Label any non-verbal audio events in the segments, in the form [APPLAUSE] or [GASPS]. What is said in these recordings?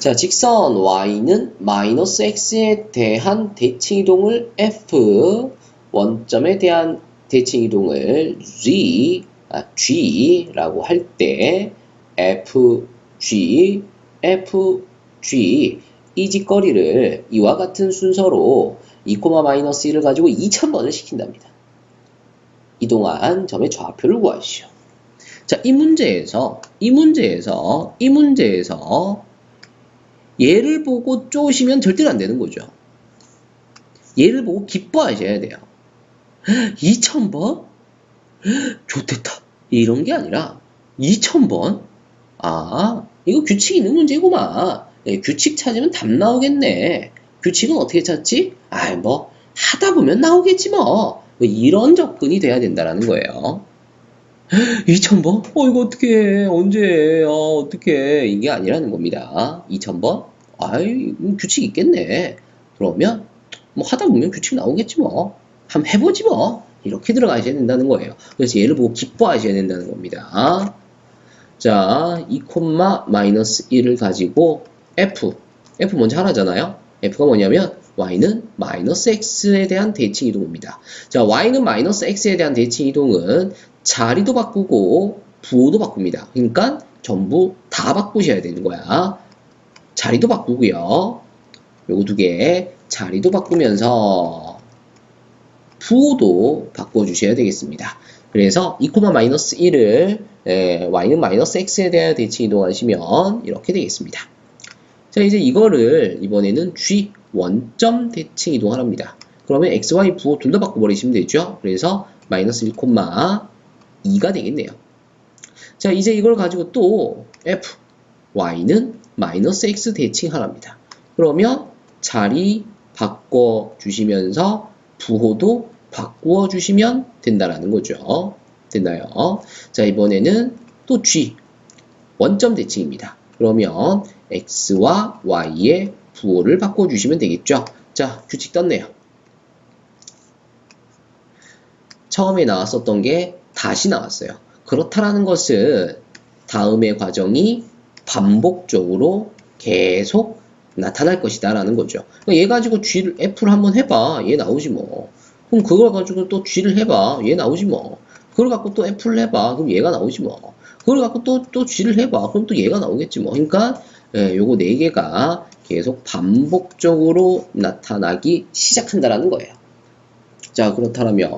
자, 직선 y는 마이너스 x에 대한 대칭 이동을 f, 원점에 대한 대칭 이동을 g, 아, g라고 할 때 f, g, f, g 이 짓거리를 이와 같은 순서로 2, 마이너스 1을 가지고 2000번을 시킨답니다. 이동한 점의 좌표를 구하시오. 자, 이 문제에서, 이 문제에서, 이 문제에서 얘를 보고 쪼시면 절대로 안 되는 거죠. 얘를 보고 기뻐하셔야 돼요. [GASPS] 2000번? [GASPS] 좋됐다. 이런 게 아니라 2000번? 아, 이거 규칙 있는 문제구만. 네, 규칙 찾으면 답 나오겠네. 규칙은 어떻게 찾지? 아, 뭐 하다 보면 나오겠지 뭐. 뭐 이런 접근이 돼야 된다라는 거예요. [GASPS] 2000번? 어, 이거 어떻게 언제, 어, 어떻게, 이게 아니라는 겁니다. 2000번? 아이, 뭐 규칙 있겠네. 그러면, 뭐 하다 보면 규칙 나오겠지 뭐. 한번 해보지 뭐. 이렇게 들어가셔야 된다는 거예요. 그래서 얘를 보고 기뻐하셔야 된다는 겁니다. 자, 2, 마이너스 1을 가지고 f, f 먼저 하나잖아요. f가 뭐냐면 y는 마이너스 x에 대한 대칭 이동입니다. 자, y는 마이너스 x에 대한 대칭 이동은 자리도 바꾸고 부호도 바꿉니다. 그러니까 전부 다 바꾸셔야 되는 거야. 자리도 바꾸고요. 요거 두 개 자리도 바꾸면서 부호도 바꿔주셔야 되겠습니다. 그래서 2, 마이너스 1을 에, y는 마이너스 x에 대한 대칭 이동하시면 이렇게 되겠습니다. 자 이제 이거를 이번에는 g 원점 대칭 이동하랍니다. 그러면 x, y 부호 둘 다 바꿔버리시면 되죠. 그래서 마이너스 1, 2가 되겠네요. 자, 이제 이걸 가지고 또 f, y는 마이너스 x 대칭하랍니다. 그러면 자리 바꿔 주시면서 부호도 바꾸어 주시면 된다라는 거죠. 됐나요? 자, 이번에는 또 g, 원점 대칭입니다. 그러면 x와 y의 부호를 바꿔 주시면 되겠죠. 자, 규칙 떴네요. 처음에 나왔었던 게 다시 나왔어요. 그렇다라는 것은 다음의 과정이 반복적으로 계속 나타날 것이다 라는 거죠. 그러니까 얘 가지고 G를, F를 한번 해봐. 얘 나오지 뭐. 그럼 그걸 가지고 또 G를 해봐. 얘 나오지 뭐. 그걸 갖고 또 F를 해봐. 그럼 얘가 나오지 뭐. 그걸 갖고 또, 또 G를 해봐. 그럼 또 얘가 나오겠지 뭐. 그러니까, 예, 요거 네 개가 계속 반복적으로 나타나기 시작한다라는 거예요. 자, 그렇다면,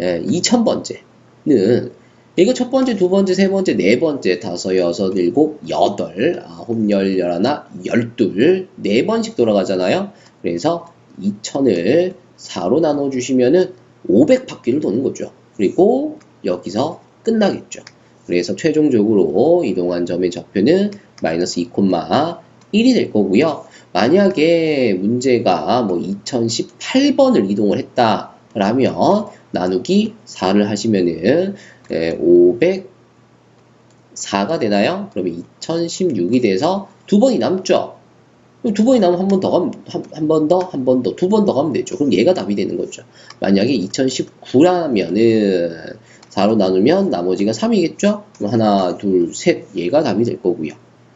예, 2000번째는 이거 첫 번째, 두 번째, 세 번째, 네 번째, 다섯, 여섯, 일곱, 여덟, 아홉, 열, 열하나, 열둘, 네 번씩 돌아가잖아요. 그래서 2000을 4로 나눠주시면은 500바퀴를 도는 거죠. 그리고 여기서 끝나겠죠. 그래서 최종적으로 이동한 점의 좌표는 마이너스 2,1이 될 거고요. 만약에 문제가 뭐 2018번을 이동을 했다라면 나누기 4를 하시면은 504가 되나요? 그러면 2016이 돼서 두 번이 남죠. 두 번이 남으면 한 번 더 가면, 한 번 더, 한 번 더, 두 번 더 가면 되죠. 그럼 얘가 답이 되는 거죠. 만약에 2019라면은 4로 나누면 나머지가 3이겠죠? 그럼 하나, 둘, 셋, 얘가 답이 될 거고요.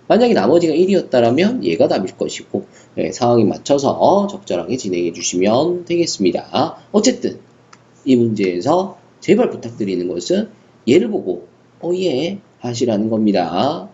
만약에 나머지가 1이었다면 얘가 답일 것이고 네, 상황에 맞춰서 적절하게 진행해 주시면 되겠습니다. 어쨌든 이 문제에서 제발 부탁드리는 것은 얘를 보고 어예 하시라는 겁니다.